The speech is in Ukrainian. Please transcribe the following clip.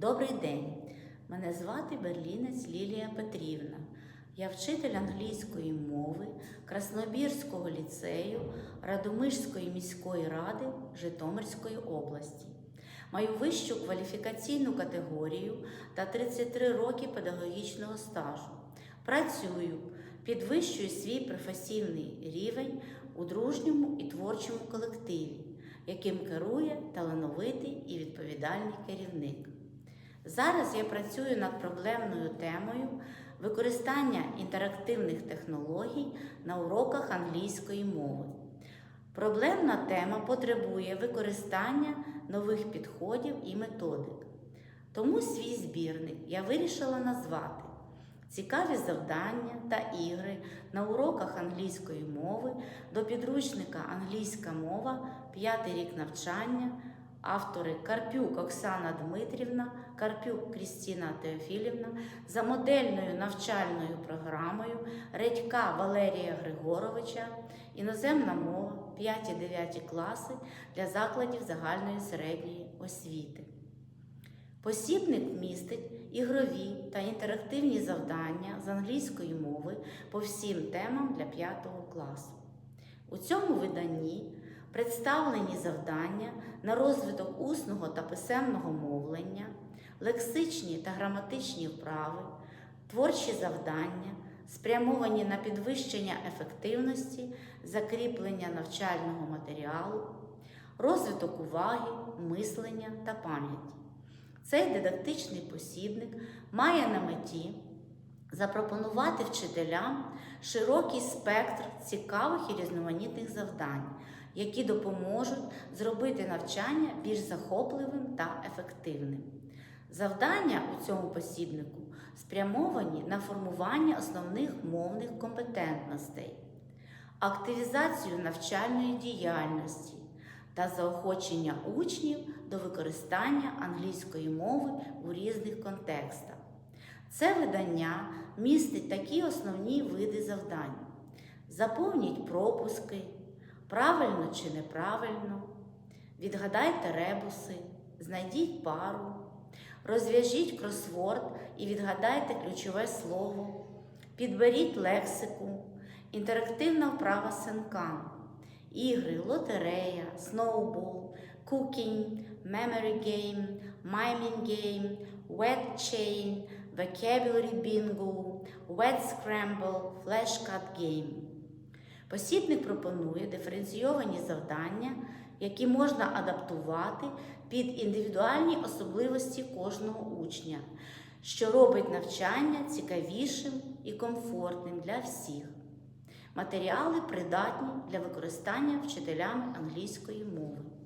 Добрий день! Мене звати Берлінець Лілія Петрівна. Я вчитель англійської мови Краснобірського ліцею Радомишльської міської ради Житомирської області. Маю вищу кваліфікаційну категорію та 33 роки педагогічного стажу. Працюю, підвищую свій професійний рівень у дружньому і творчому колективі, яким керує талановитий і відповідальний керівник. Зараз я працюю над проблемною темою використання інтерактивних технологій на уроках англійської мови. Проблемна тема потребує використання нових підходів і методик. Тому свій збірник я вирішила назвати Цікаві завдання та ігри на уроках англійської мови до підручника Англійська мова, п'ятий рік навчання, автори Карпюк Оксана Дмитрівна, Карпюк Крістіна Теофілівна за модельною навчальною програмою Редька Валерія Григоровича, іноземна мова, 5-9 класи для закладів загальної середньої освіти. Посібник містить ігрові та інтерактивні завдання з англійської мови по всім темам для 5 класу. У цьому виданні представлені завдання на розвиток усного та писемного мовлення, лексичні та граматичні вправи, творчі завдання, спрямовані на підвищення ефективності, закріплення навчального матеріалу, розвиток уваги, мислення та пам'яті. Цей дидактичний посібник має на меті запропонувати вчителям широкий спектр цікавих і різноманітних завдань, які допоможуть зробити навчання більш захопливим та ефективним. Завдання у цьому посібнику спрямовані на формування основних мовних компетентностей, активізацію навчальної діяльності та заохочення учнів до використання англійської мови у різних контекстах. Це видання містить такі основні види завдань: заповніть пропуски, правильно чи неправильно, відгадайте ребуси, знайдіть пару, розв'яжіть кросворд і відгадайте ключове слово, підберіть лексику, інтерактивна вправа синкан, ігри, лотерея, сноубол, cooking, memory game, miming game, wet chain, vocabulary bingo, wet scramble, flashcard game. Посібник пропонує диференційовані завдання, які можна адаптувати під індивідуальні особливості кожного учня, що робить навчання цікавішим і комфортним для всіх. Матеріали придатні для використання вчителями англійської мови.